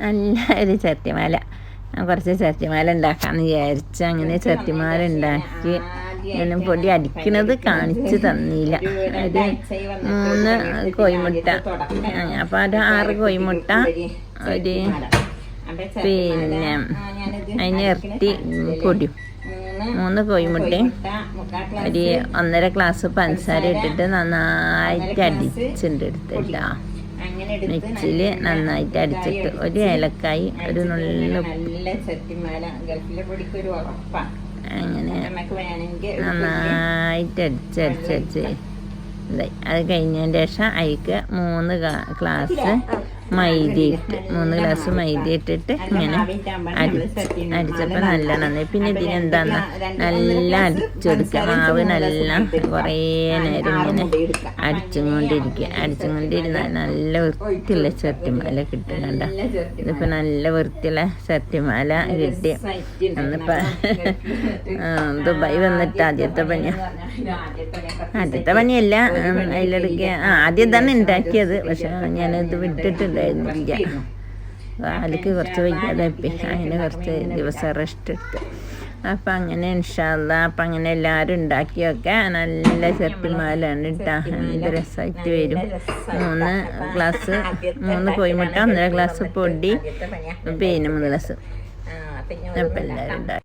നല്ല ഒരു ചട്ടിമാല കുറച്ച് ചട്ടിമാല ഉണ്ടാക്കാന്ന് വിചാരിച്ച് അങ്ങനെ ചട്ടിമാല ഉണ്ടാക്കി ഞാൻ പൊടി അടിക്കുന്നത് കാണിച്ചു തന്നില്ല. ഒരു മൂന്ന് കോഴിമുട്ട. അപ്പോൾ അത് ആറ് കോഴിമുട്ട ഒരു പിന്നെ അതിന് ഇരട്ടി പൊടി. മൂന്ന് കോഴിമുട്ടയും ഒരു ഒന്നര ഗ്ലാസ് പഞ്ചസാര ഇട്ടിട്ട് നന്നായിട്ട് അടിച്ചിട്ടുണ്ട് എടുത്തില്ല മിക്സിയിൽ നന്നായിട്ട് അടിച്ചിട്ട് ഒരു ഏലക്കായി ഒരു നുള്ളു അങ്ങനെ നന്നായിട്ട് അടിച്ചടിച്ചടിച്ച് അത് കഴിഞ്ഞതിന് ശേഷം അതിക്ക് മൂന്ന് ഗ്ലാസ് മൈദ ഇട്ട് മൂന്ന് ഗ്ലാസ് മൈദ ഇട്ടിട്ട് ഇങ്ങനെ അരിച്ച് അരിച്ചപ്പോൾ നല്ല നന്നായി പിന്നെ ഇതിനെന്താന്ന് നല്ല അടിച്ചെടുക്കുക. മാവ് നല്ല കുറേ നേരം ഇങ്ങനെ അടിച്ചും കൊണ്ടിരിക്കുക അടിച്ചും കൊണ്ടിരുന്നാൽ നല്ല വൃത്തിയുള്ള ചട്ടിമാല കിട്ടും കണ്ട? ഇതിപ്പോൾ നല്ല വൃത്തിയുള്ള ചട്ടിമാല കിട്ടി. അന്നിപ്പോൾ ദുബായ് വന്നിട്ട് ആദ്യത്തെ പണി ആദ്യത്തെ പണിയല്ല അതിലെടുക്കുക ആ ആദ്യം തന്നെ ഉണ്ടാക്കിയത് പക്ഷെ ഞാനത് വിട്ടിട്ടുണ്ടായിരുന്നില്ല. അതിലേക്ക് കുറച്ച് വയ്യാതായിപ്പോയി. അങ്ങനെ കുറച്ച് ദിവസം റെസ്റ്റ് എടുത്ത്. അപ്പം അങ്ങനെ ഇൻഷാല്ല അപ്പം അങ്ങനെ എല്ലാവരും ഉണ്ടാക്കിയൊക്കെ നല്ല ചെറുപ്പിമാലാണ് ഇട്ടാ എന്ത് രസമായിട്ട് വരും. മൂന്ന് ഗ്ലാസ് മൂന്ന് കോഴിമുട്ട ഒന്നര ഗ്ലാസ് പൊടി പിന്നെ മൂന്ന് ഗ്ലാസ്. അപ്പം എല്ലാവരും ഉണ്ടാക്കി